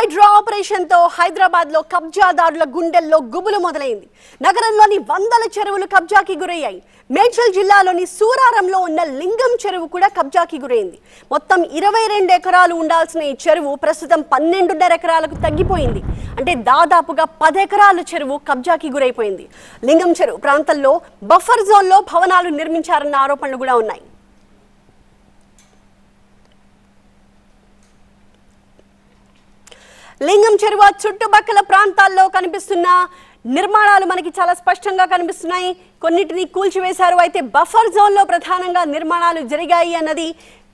హైడ్రా ఆపరేషన్తో హైదరాబాద్లో కబ్జాదారుల గుండెల్లో గుబులు మొదలైంది. నగరంలోని వందల చెరువులు కబ్జాకి గురయ్యాయి. మేడ్చల్ జిల్లాలోని సూరారంలో ఉన్న లింగం చెరువు కూడా కబ్జాకి గురైంది. మొత్తం ఇరవై రెండు ఎకరాలు ఉండాల్సిన ఈ చెరువు ప్రస్తుతం పన్నెండున్నర ఎకరాలకు తగ్గిపోయింది. అంటే దాదాపుగా పది ఎకరాల చెరువు కబ్జాకి గురైపోయింది. లింగం చెరువు ప్రాంతంలో బఫర్ జోన్లో భవనాలు నిర్మించారన్న ఆరోపణలు కూడా ఉన్నాయి. లింగం చెరువు చుట్టుపక్కల ప్రాంతాల్లో కనిపిస్తున్న నిర్మాణాలు మనకి చాలా స్పష్టంగా కనిపిస్తున్నాయి. కొన్నిటిని కూల్చివేశారు. అయితే బఫర్ జోన్లో ప్రధానంగా నిర్మాణాలు జరిగాయి అన్నది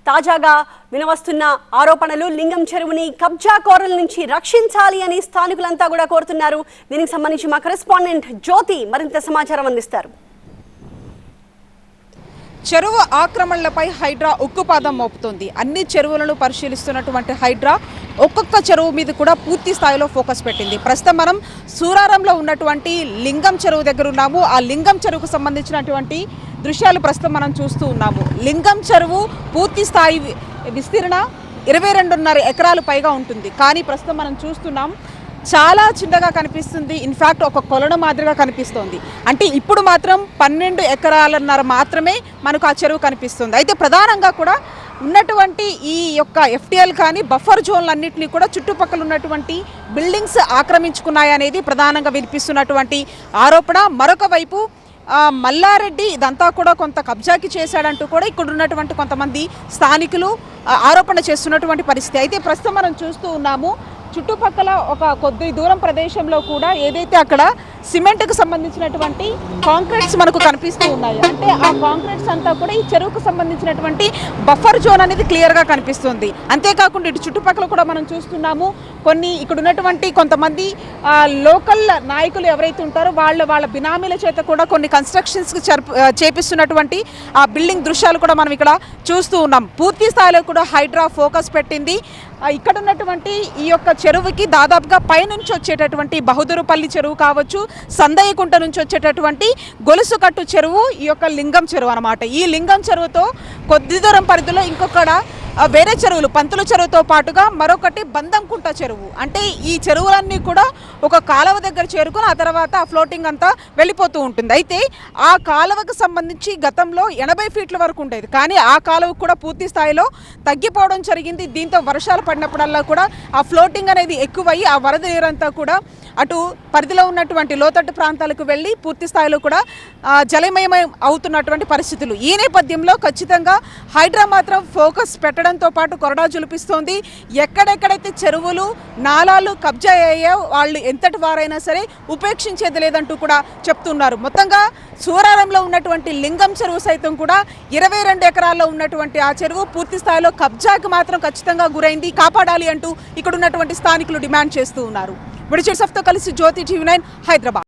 తాజాగా వినవస్తున్న ఆరోపణలు. లింగం చెరువుని కబ్జాకోరల నుంచి రక్షించాలి అని స్థానికులంతా కూడా కోరుతున్నారు. దీనికి సంబంధించి మా కరెస్పాండెంట్ జ్యోతి మరింత సమాచారం అందిస్తారు. చెరువు ఆక్రమణలపై హైడ్రా ఉక్కుపాదం మోపుతోంది. అన్ని చెరువులను పరిశీలిస్తున్నటువంటి హైడ్రా ఒక్కొక్క చెరువు మీద కూడా పూర్తి స్థాయిలో ఫోకస్ పెట్టింది. ప్రస్తుతం మనం సూరారంలో ఉన్నటువంటి లింగం చెరువు దగ్గర ఉన్నాము. ఆ లింగం చెరువుకు సంబంధించినటువంటి దృశ్యాలు ప్రస్తుతం మనం చూస్తూ ఉన్నాము. లింగం చెరువు పూర్తి స్థాయి విస్తీర్ణ ఇరవై రెండున్నర ఎకరాలు పైగా ఉంటుంది. కానీ ప్రస్తుతం మనం చూస్తున్నాం చాలా చిన్నగా కనిపిస్తుంది. ఇన్ఫ్యాక్ట్ ఒక కొలను మాదిరిగా కనిపిస్తోంది. అంటే ఇప్పుడు మాత్రం పన్నెండు ఎకరాలన్నర మాత్రమే మనకు ఆ చెరువు కనిపిస్తుంది. అయితే ప్రధానంగా కూడా ఉన్నటువంటి ఈ యొక్క ఎఫ్టీఎల్ కానీ బఫర్ జోన్లన్నింటినీ కూడా చుట్టుపక్కల ఉన్నటువంటి బిల్డింగ్స్ ఆక్రమించుకున్నాయనేది ప్రధానంగా వినిపిస్తున్నటువంటి ఆరోపణ. మరొక వైపు మల్లారెడ్డి ఇదంతా కూడా కొంత కబ్జాకి చేశాడంటూ కూడా ఇక్కడ ఉన్నటువంటి కొంతమంది స్థానికులు ఆరోపణ చేస్తున్నటువంటి పరిస్థితి. అయితే ప్రస్తుతం మనం చూస్తూ ఉన్నాము చుట్టుపక్కల ఒక కొద్ది దూరం ప్రదేశంలో కూడా ఏదైతే అక్కడ సిమెంట్కు సంబంధించినటువంటి కాంక్రీట్స్ మనకు కనిపిస్తూ ఉన్నాయి. అంటే ఆ కాంక్రీట్స్ అంతా కూడా ఈ చెరువుకు సంబంధించినటువంటి బఫర్ జోన్ అనేది క్లియర్గా కనిపిస్తుంది. అంతేకాకుండా ఇటు చుట్టుపక్కల కూడా మనం చూస్తున్నాము కొన్ని ఇక్కడ ఉన్నటువంటి కొంతమంది లోకల్ నాయకులు ఎవరైతే ఉంటారో వాళ్ళ వాళ్ళ బినామీల చేత కూడా కొన్ని కన్స్ట్రక్షన్స్కి చేపిస్తున్నటువంటి ఆ బిల్డింగ్ దృశ్యాలు కూడా మనం ఇక్కడ చూస్తూ ఉన్నాం. పూర్తి స్థాయిలో కూడా హైడ్రా ఫోకస్ పెట్టింది. ఇక్కడ ఉన్నటువంటి ఈ యొక్క చెరువుకి దాదాపుగా పైనుంచి వచ్చేటటువంటి బహుదూరుపల్లి చెరువు కావచ్చు సందయ్యకుంట నుంచి వచ్చేటటువంటి గొలుసుకట్టు చెరువు ఈ యొక్క లింగం చెరువు అనమాట ఈ లింగం చెరువుతో కొద్ది దూరం పరిధిలో ఇంకొకడ వేరే చెరువులు పంతుల చెరువుతో పాటుగా మరొకటి బందంకుంట చెరువు. అంటే ఈ చెరువులన్నీ కూడా ఒక కాలువ దగ్గర చేరుకుని ఆ తర్వాత ఆ ఫ్లోటింగ్ అంతా వెళ్ళిపోతూ ఉంటుంది. అయితే ఆ కాలువకు సంబంధించి గతంలో ఎనభై ఫీట్ల వరకు ఉండేది. కానీ ఆ కాలువ కూడా పూర్తి స్థాయిలో తగ్గిపోవడం జరిగింది. దీంతో వర్షాలు పడినప్పుడల్లా కూడా ఆ ఫ్లోటింగ్ అనేది ఎక్కువయ్యి ఆ వరద నీరంతా కూడా అటు పరిధిలో ఉన్నటువంటి లోతట్టు ప్రాంతాలకు వెళ్ళి పూర్తి స్థాయిలో కూడా ఆ, జలమయమై అవుతున్నటువంటి పరిస్థితులు. ఈ నేపథ్యంలో ఖచ్చితంగా హైడ్రా మాత్రం ఫోకస్ పెట్టడం పెట్టడంతో పాటు కొరడా జులిపిస్తోంది ఎక్కడెక్కడైతే చెరువులు నాలాలు కబ్జా అయ్యాయో వాళ్ళు ఎంతటి వారైనా సరే ఉపేక్షించేది లేదంటూ కూడా చెప్తున్నారు. మొత్తంగా సూరారంలో ఉన్నటువంటి లింగం చెరువు సైతం కూడా ఇరవై రెండు ఎకరాల్లో ఉన్నటువంటి ఆ చెరువు పూర్తి స్థాయిలో కబ్జాకి మాత్రం ఖచ్చితంగా గురైంది కాపాడాలి అంటూ ఇక్కడ ఉన్నటువంటి స్థానికులు డిమాండ్ చేస్తూ ఉన్నారు. విడిచేసఫ్తో కలిసి జ్యోతి టీవీ నైన్ హైదరాబాద్.